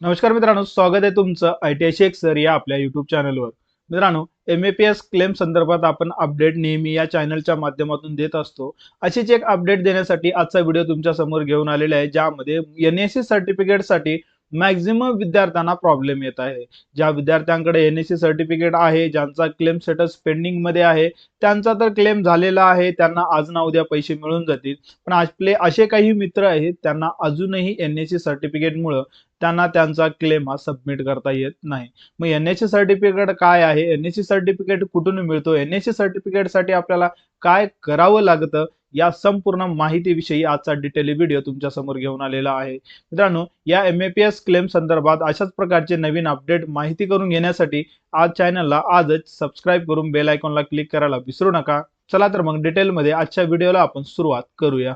नमस्कार मित्रांनो स्वागत आहे तुमचं आय टी आय सर या आपल्या युट्यूब चॅनलवर मित्रांनो M A P S claim संदर्भात आपण अपडेट नेहमी या चॅनलच्या माध्यमातून देत असतो. अशीच एक अपडेट देण्यासाठी आजचा व्हिडिओ तुमच्यासमोर घेऊन आलेला आहे ज्यामध्ये एन एस सी सर्टिफिकेटसाठी मॅक्झिमम विद्यार्थ्यांना प्रॉब्लेम येत आहे. ज्या विद्यार्थ्यांकडे एन एस सी सर्टिफिकेट आहे ज्यांचा क्लेम स्टेटस पेंडिंगमध्ये आहे त्यांचा तर क्लेम झालेला आहे त्यांना आज ना उद्या पैसे मिळून जातील. पण आपले असे काही मित्र आहेत त्यांना अजूनही एन एस सी सर्टिफिकेटमुळं त्यांना त्यांचा क्लेम हा सबमिट करता येत नाही. मग एन एस सी सर्टिफिकेट काय आहे? एन एस सी सर्टिफिकेट कुठून मिळतो? एन एस सी सर्टिफिकेटसाठी आपल्याला काय करावं लागतं? या संपूर्ण माहितीविषयी आजचा डिटेल व्हिडिओ तुमच्यासमोर घेऊन आलेला आहे. मित्रांनो या M A P S claim संदर्भात अशाच प्रकारचे नवीन अपडेट माहिती करून घेण्यासाठी आज चॅनलला आजच सबस्क्राईब करून बेल आयकॉनला क्लिक करायला विसरू नका. चला तर मग डिटेलमध्ये आजच्या व्हिडिओला आपण सुरुवात करूया.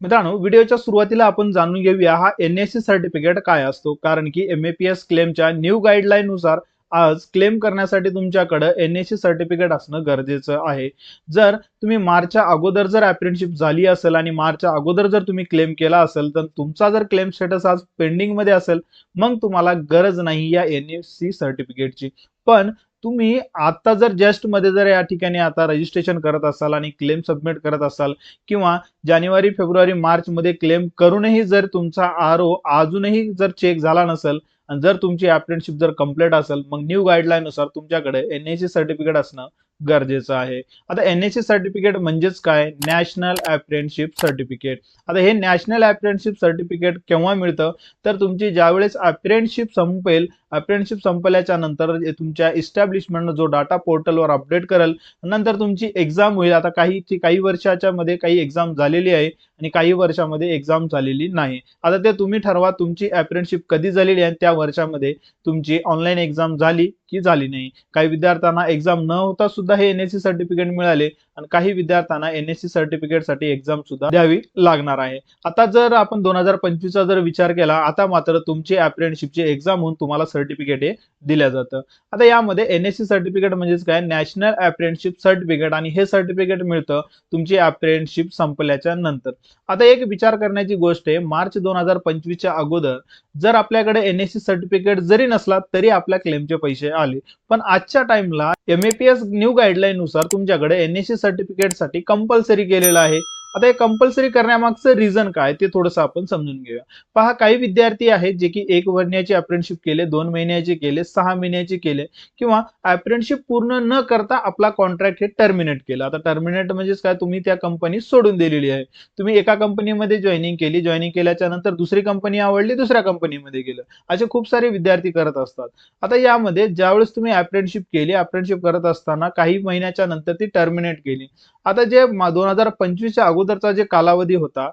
मित्रांनो व्हिडिओच्या सुरुवातीला आपण जाणून घेऊया हा एन एस सी सर्टिफिकेट काय असतो. कारण की एम ए पी एस क्लेमच्या न्यू गाईडलाईन नुसार आज क्लेम करण्यासाठी तुमच्याकडे एन एस सी सर्टिफिकेट असणं गरजेचं आहे. जर तुम्ही मार्चच्या अगोदर जर अप्रेंटिसशिप झाली असेल आणि मार्चच्या अगोदर जर तुम्ही क्लेम केला असेल तर तुमचा जर क्लेम स्टेटस आज पेंडिंगमध्ये असेल मग तुम्हाला गरज नाही या एन एस सी सर्टिफिकेटची पण तुम्ही आता जर जस्टमध्ये जर या ठिकाणी आता रजिस्ट्रेशन करत असाल आणि क्लेम सबमिट करत असाल किंवा जानेवारी फेब्रुवारी मार्च मध्ये क्लेम करूनही जर तुमचा आर ओ अजूनही जर चेक झाला नसेल आणि जर तुमची अप्रेंटशिप जर कंप्लीट असेल मग न्यू गाईडलाईननुसार तुमच्याकडे एन एस सी सर्टिफिकेट असणं गरजेचं आहे. आता एन एस सी सर्टिफिकेट म्हणजेच काय? नॅशनल अप्रेंटशिप सर्टिफिकेट आता हे नॅशनल अप्रेंटशिप सर्टिफिकेट केव्हा मिळतं? तर तुमची ज्यावेळेस अप्रेंटशिप संपेल अप्रेंटशिप संपल्याच्या नंतर तुमच्या इस्टॅब्लिशमेंट जो डाटा पोर्टलवर अपडेट करेल नंतर तुमची एक्झाम होईल. आता काही काही वर्षाच्या मध्ये काही एक्झाम झालेली आहे. आणि काही वर्षामध्ये एक्झाम झालेली नाही. आता ते तुम्ही ठरवा तुमची अप्रेंटशिप कधी झालेली आहे त्या वर्षामध्ये तुमची ऑनलाईन एक्झाम झाली की झाली नाही. काही विद्यार्थ्यांना एक्झाम न होता सुद्धा हे एनएससी सर्टिफिकेट मिळाले. आणि काही विद्यार्थ्यांना एन एस सी सर्टिफिकेटसाठी एक्झाम सुद्धा द्यावी लागणार आहे. आता जर आपण दोन हजार पंचवीसचा जर विचार केला आता मात्र तुमची अप्रेंटिसशिपची एक्झाम होऊन तुम्हाला सर्टिफिकेट हे दिलं जातं. आता यामध्ये एन एस सी सर्टिफिकेट म्हणजेच काय? नॅशनल अप्रेंटिसशिप सर्टिफिकेट आणि हे सर्टिफिकेट मिळतं तुमची अप्रेंटिसशिप संपल्याच्या नंतर. आता एक विचार करण्याची गोष्ट आहे मार्च दोन हजार पंचवीसच्या अगोदर जर आपल्याकडे एन एस सी सर्टिफिकेट जरी नसला तरी आपल्या क्लेमचे पैसे आले. पण आजच्या टाइमला एमएपीएस न्यू गाईडलाईन नुसार तुमच्याकडे एन एस सी सर्टिफिकेटसाठी कंपल्सरी केलेलं आहे. आता हे कंपल्सरी करण्यामागचं रिझन काय ते थोडंसं आपण समजून घेऊया. पहा काही विद्यार्थी आहेत जे की एक वर्ण्याचे अप्रेंटशिप केले दोन महिन्याचे केले सहा महिन्याचे केले किंवा अप्रेंटशिप पूर्ण न करता आपला कॉन्ट्रॅक्ट हे टर्मिनेट केला. आता टर्मिनेट म्हणजेच काय? तुम्ही त्या कंपनी सोडून दिलेली आहे. तुम्ही एका कंपनीमध्ये जॉईनिंग केली जॉईनिंग केल्याच्यानंतर दुसरी कंपनी आवडली दुसऱ्या कंपनीमध्ये गेलं. असे खूप सारे विद्यार्थी करत असतात. आता यामध्ये ज्यावेळेस तुम्ही अप्रेंटशिप केली अप्रेंटशिप करत असताना काही महिन्याच्या नंतर ती टर्मिनेट केली. आता जे दोन हजार पंचवीसच्या अगोदरचा जे कालावधी होता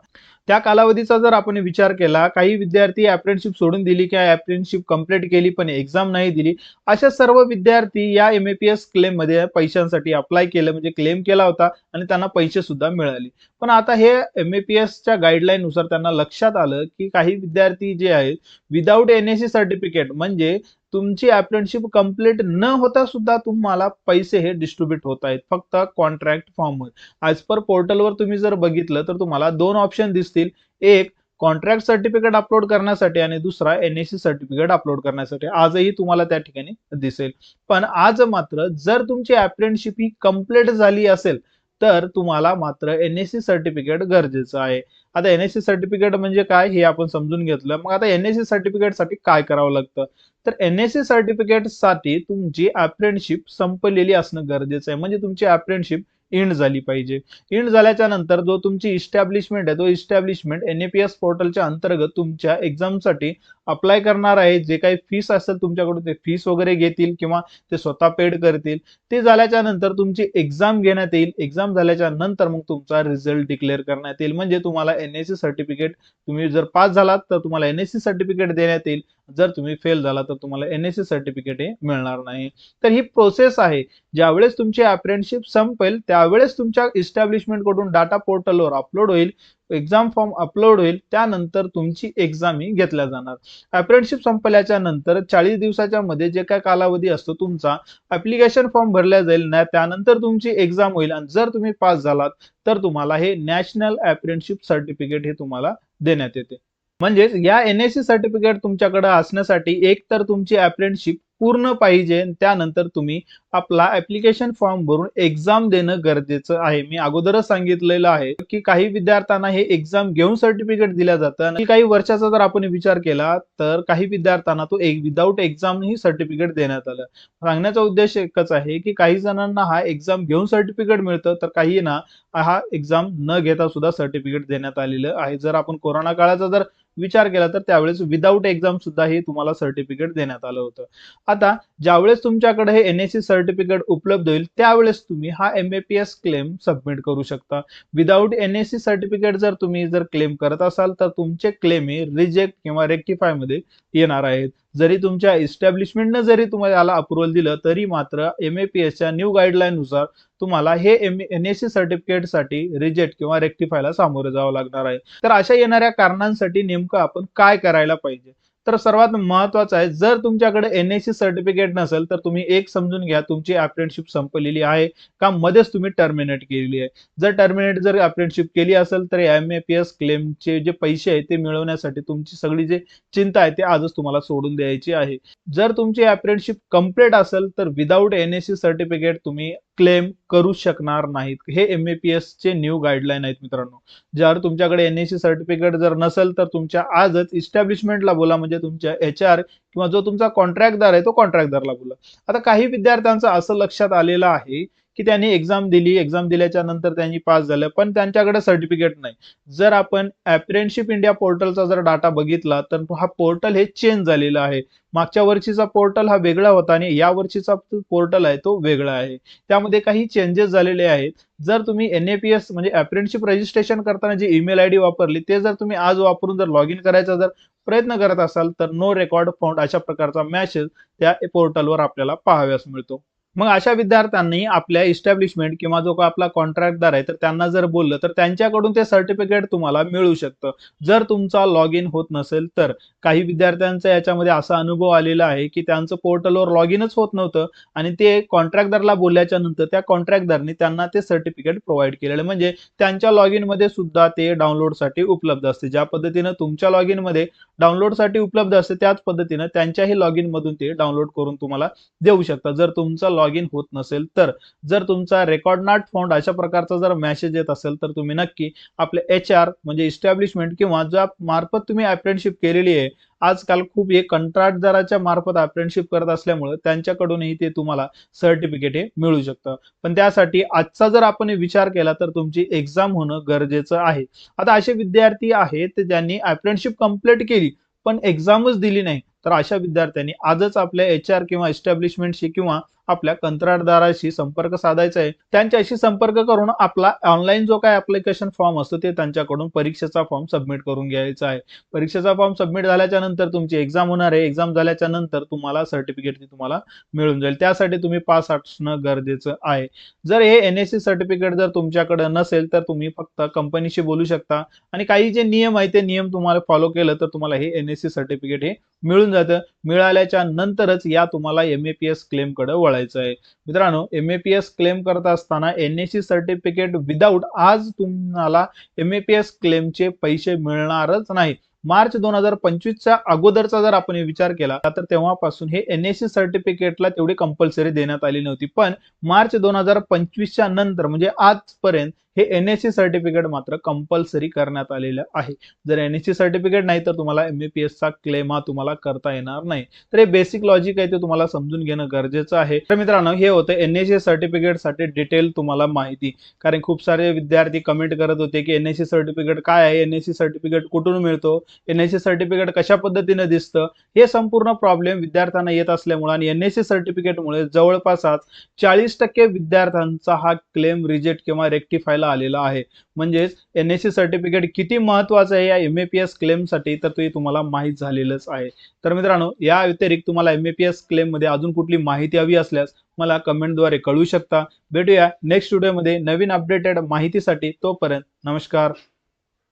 त्या कालावधीचा जर आपण विचार केला काही विद्यार्थी ॲप्रेंटशिप सोडून दिली किंवा ॲप्रेंटशिप कंप्लीट केली पण एक्झाम नाही दिली अशा सर्व विद्यार्थी या एम ए पी एस क्लेममध्ये पैशांसाठी अप्लाय केलं म्हणजे क्लेम केला होता आणि त्यांना पैसे सुद्धा मिळाले. पण आता हे एम ए पी एसच्या गाईडलाईननुसार त्यांना लक्षात आलं की काही विद्यार्थी जे आहेत without N S C certificate म्हणजे तुमची अप्रेंटशिप कंप्लीट न होता सुद्धा तुम्हाला पैसे हे डिस्ट्रीब्युट होत आहेत फक्त कॉन्ट्रॅक्ट फॉर्मवर ॲज पर पोर्टलवर तुम्ही जर बघितलं तर तुम्हाला दोन ऑप्शन दिसतील. एक कॉन्ट्रॅक्ट सर्टिफिकेट अपलोड करण्यासाठी आणि दुसरा एनएससी सर्टिफिकेट अपलोड करण्यासाठी. आजही तुम्हाला त्या ठिकाणी दिसेल. पण आज मात्र जर तुमची अप्रेंटशिप ही कंप्लीट झाली असेल तर तुम्हाला मात्र एन एस सी सर्टिफिकेट गरजेचं आहे. आता एनएससी सर्टिफिकेट म्हणजे काय? हे आपण समजून घेतलं. मग आता एन एस सी सर्टिफिकेटसाठी काय करावं लागतं? तर एनएससी सर्टिफिकेटसाठी तुमची अप्रेंटशिप संपलेली असणं गरजेचं आहे. म्हणजे तुमची अप्रेंटशिप इंड झाली पाहिजे. इंड झाल्याच्यानंतर जो तुमची इस्टॅब्लिशमेंट आहे तो establishment N A P S पोर्टलच्या अंतर्गत तुमच्या एक्झामसाठी अप्लाय करणार आहे. जे काही फीस असेल तुमच्याकडून ते फीस वगैरे घेतील किंवा ते स्वतः पेड करतील. ते झाल्याच्यानंतर तुमची एक्झाम घेण्यात येईल. एक्झाम झाल्याच्यानंतर मग तुमचा रिझल्ट डिक्लेअर करण्यात येईल. म्हणजे तुम्हाला एनएससी सर्टिफिकेट तुम्ही जर पास झालात तर तुम्हाला एनएससी सर्टिफिकेट देण्यात येईल. जर तुम्ही फेल झाला तर तुम्हाला एनएससी सर्टिफिकेट हे मिळणार नाही. तर ही प्रोसेस आहे. ज्यावेळेस तुमची अप्रेंटशिप संपेल त्या ज्यावेळेस तुमच्या इस्टॅब्लिशमेंटकडून डाटा पोर्टलवर अपलोड होईल एक्झाम फॉर्म अपलोड होईल त्यानंतर तुमची एक्झाम ही घेतल्या जाणार. अप्रेंटिसशिप संपल्याच्या नंतर चाळीस दिवसाच्या मध्ये जे काय कालावधी असतो तुमचा ऍप्लिकेशन फॉर्म भरल्या जाईल ना त्यानंतर तुमची एक्झाम होईल आणि जर तुम्ही पास झालात तर तुम्हाला हे नॅशनल अप्रेंटिसशिप सर्टिफिकेट हे तुम्हाला देण्यात येते. म्हणजेच या एन एस सी सर्टिफिकेट तुमच्याकडे असण्यासाठी एक तर तुमची अप्रेंटिसशिप पूर्ण पाहिजे. त्यानंतर तुम्ही आपला ऍप्लिकेशन फॉर्म भरून एक्झाम देणं गरजेचं आहे. मी अगोदरच सांगितलेलं आहे की काही विद्यार्थ्यांना हे एक्झाम घेऊन सर्टिफिकेट दिल्या जातं आणि काही वर्षाचा जर आपण विचार केला तर काही विद्यार्थ्यांना तो एक विदाऊट एक्झाम ही सर्टिफिकेट देण्यात आलं. सांगण्याचा उद्देश एकच आहे की काही जणांना हा एक्झाम घेऊन सर्टिफिकेट मिळतं तर काही ना हा एक्झाम न घेता सुद्धा सर्टिफिकेट देण्यात आलेलं आहे. जर आपण कोरोना काळाचा जर विचार केला तर त्यावेळेस विदाऊट एक्झाम सुद्धा हे तुम्हाला सर्टिफिकेट देण्यात आलं होतं. आता ज्यावेळेस तुमच्याकडे हे एन एस सी सर्टिफिकेट उपलब्ध होईल त्यावेळेस तुम्ही हा M A P S claim submit करू शकता. Without N S C certificate जर तुम्ही जर क्लेम करत असाल तर तुमचे क्लेम हे रिजेक्ट किंवा रेक्टिफायमध्ये येणार आहेत. जरी तुमच्या इस्टॅब्लिशमेंटनं जरी तुम्हाला याला अप्रुव्हल दिलं तरी मात्र एम ए पी एसच्या न्यू गाईडलाईन नुसार तुम्हाला हे एम एन एस सी सर्टिफिकेटसाठी रिजेक्ट किंवा रेक्टिफायला सामोरं जावं लागणार आहे. तर अशा येणाऱ्या कारणांसाठी नेमकं आपण काय करायला पाहिजे? तर सर्वात महत्वाचं आहे जर तुमच्याकडे एन एस सी सर्टिफिकेट नसेल तर तुम्ही एक समजून घ्या तुमची अप्रेंटशिप संपलेली आहे का? मध्येच तुम्ही टर्मिनेट केलेली आहे. जर टर्मिनेट जर अप्रेंटशिप केली असेल तर एम ए पी एस क्लेमचे जे पैसे आहे ते मिळवण्यासाठी तुमची सगळी जे चिंता आहे ते आजच तुम्हाला सोडून द्यायची आहे. जर तुमची अप्रेंटशिप कंप्लीट असेल तर without N S C certificate तुम्ही क्लेम करू शकणार नाहीत. हे एम ए पी एस चे न्यू गाईडलाईन आहेत मित्रांनो. जर तुमच्याकडे एन एस सी सर्टिफिकेट जर नसेल तर तुमच्या आजच इस्टॅब्लिशमेंटला बोला म्हणजे तुमच्या एच आर किंवा जो तुमचा कॉन्ट्रॅक्टदार आहे तो कॉन्ट्रॅक्टदारला बोला. आता काही विद्यार्थ्यांचं असं लक्षात आलेलं आहे की त्यांनी एक्झाम दिली एक्झाम दिल्याच्या नंतर त्यांनी पास झालं पण त्यांच्याकडे सर्टिफिकेट नाही. जर आपण अप्रेंटशिप इंडिया पोर्टलचा जर डाटा बघितला तर हा पोर्टल हे चेंज झालेला आहे. मागच्या वर्षीचा पोर्टल हा वेगळा होता आणि या वर्षीचा पोर्टल आहे तो वेगळा आहे. त्यामध्ये काही चेंजेस झालेले आहेत. जर तुम्ही एन ए पी एस म्हणजे अप्रेंटशिप रजिस्ट्रेशन करताना जी ईमेल आय डी वापरली ते जर तुम्ही आज वापरून जर लॉग इन करायचा जर प्रयत्न करत असाल तर नो रेकॉर्ड फाउंड अशा प्रकारचा मॅसेज त्या पोर्टलवर आपल्याला पाहाव्यास मिळतो. मग अशा विद्यार्थ्यांनी आपल्या इस्टॅब्लिशमेंट किंवा जो का आपला कॉन्ट्रॅक्टदार आहे तर त्यांना जर बोललं तर त्यांच्याकडून ते सर्टिफिकेट तुम्हाला मिळू शकतं. जर तुमचा लॉग इन होत नसेल तर काही विद्यार्थ्यांचा याच्यामध्ये असा अनुभव आलेला आहे की त्यांचं पोर्टलवर लॉग इनच होत नव्हतं आणि ते कॉन्ट्रॅक्टदारला बोलल्याच्या नंतर त्या कॉन्ट्रॅक्टदारनी त्यांना ते सर्टिफिकेट प्रोव्हाइड केलेलं. म्हणजे त्यांच्या लॉग इनमध्ये सुद्धा ते डाउनलोडसाठी उपलब्ध असते. ज्या पद्धतीनं तुमच्या लॉग इनमध्ये डाउनलोडसाठी उपलब्ध असते त्याच पद्धतीनं त्यांच्याही लॉग इनमधून ते डाउनलोड करून तुम्हाला देऊ शकतात जर तुमचा लॉग इन होत नसेल तर जर तुमचा रेकॉर्ड नॉट फाउंड अशा प्रकारचा जर मेसेज येत असेल तर तुम्ही नक्की आपले एच आर म्हणजे इस्टॅब्लिशमेंट किंवा ज्या मार्फत तुम्ही अप्रेंटशिप केलेली आहे आजकाल खूप हे कंत्राटदाराच्या मार्फत अप्रेंटशिप करत असल्यामुळे त्यांच्याकडूनही ते तुम्हाला सर्टिफिकेट हे मिळू शकतं. पण त्यासाठी आजचा जर आपण विचार केला तर तुमची एक्झाम होणं गरजेचं आहे. आता असे विद्यार्थी आहेत ज्यांनी अप्रेंटशिप कंप्लीट केली पण एक्झामच दिली नाही. तर अशा विद्यार्थ्यांनी आजच आपल्या एच आर किंवा एस्टॅब्लिशमेंटशी किंवा आपल्या कंत्राटदाराशी संपर्क साधायचा आहे. त्यांच्याशी संपर्क करून आपला ऑनलाईन जो काय ऍप्लिकेशन फॉर्म असतो ते त्यांच्याकडून परीक्षेचा फॉर्म सबमिट करून घ्यायचा आहे. परीक्षेचा फॉर्म सबमिट झाल्याच्यानंतर तुमची एक्झाम होणार आहे. एक्झाम झाल्याच्यानंतर तुम्हाला सर्टिफिकेट तुम्हाला मिळून जाईल. त्यासाठी तुम्ही पास असणं गरजेचं आहे. जर हे एन एस सी सर्टिफिकेट जर तुमच्याकडे नसेल तर तुम्ही फक्त कंपनीशी बोलू शकता. आणि काही जे नियम आहे ते नियम तुम्हाला फॉलो केलं तर तुम्हाला हे एन एस सी सर्टिफिकेट हे मिळून जातं. मिळाल्याच्या नंतरच या तुम्हाला एम ए पी एस क्लेमकडे वळायचं आहे. मित्रांनो M A P S claim करत असताना N S C certificate without आज तुम्हाला एम ए पी एस क्लेमचे पैसे मिळणारच नाही. मार्च दोन हजार पंचवीसच्या अगोदरचा जर आपण विचार केला तर तेव्हापासून हे एन एस सी सर्टिफिकेटला तेवढी कंपल्सरी देण्यात आली नव्हती. पण मार्च दोन हजार पंचवीसच्या नंतर म्हणजे आजपर्यंत हे एन एस सी सर्टिफिकेट मात्र कंपल्सरी करण्यात आलेलं आहे. जर एन एस सी सर्टिफिकेट नाही तर तुम्हाला एम ए पी एसचा क्लेम हा तुम्हाला करता येणार नाही. तर हे बेसिक लॉजिक आहे ते तुम्हाला समजून घेणं गरजेचं आहे. तर मित्रांनो हे होतं एन एस सी सर्टिफिकेटसाठी डिटेल तुम्हाला माहिती. कारण खूप सारे विद्यार्थी कमेंट करत होते की एन एस सी सर्टिफिकेट काय आहे? एन एस सी सर्टिफिकेट कुठून मिळतो? एन एस सी सर्टिफिकेट कशा पद्धतीने दिसतं? हे संपूर्ण प्रॉब्लेम विद्यार्थ्यांना येत असल्यामुळे आणि एन एस सी सर्टिफिकेटमुळे जवळपास चाळीस टक्के विद्यार्थ्यांचा हा क्लेम रिजेक्ट किंवा रेक्टिफाय करायला आलेलं आहे. म्हणजेच एन एस सी सर्टिफिकेट किती महत्वाचं आहे या एम ए पी एस क्लेमसाठी तर ते तुम्हाला माहीत झालेलंच आहे. तर मित्रांनो या व्यतिरिक्त तुम्हाला एम ए पी एस क्लेममध्ये अजून कुठली माहिती हवी असल्यास मला कमेंटद्वारे कळू शकता. भेटूया नेक्स्ट व्हिडिओमध्ये नवीन अपडेटेड माहितीसाठी तोपर्यंत नमस्कार.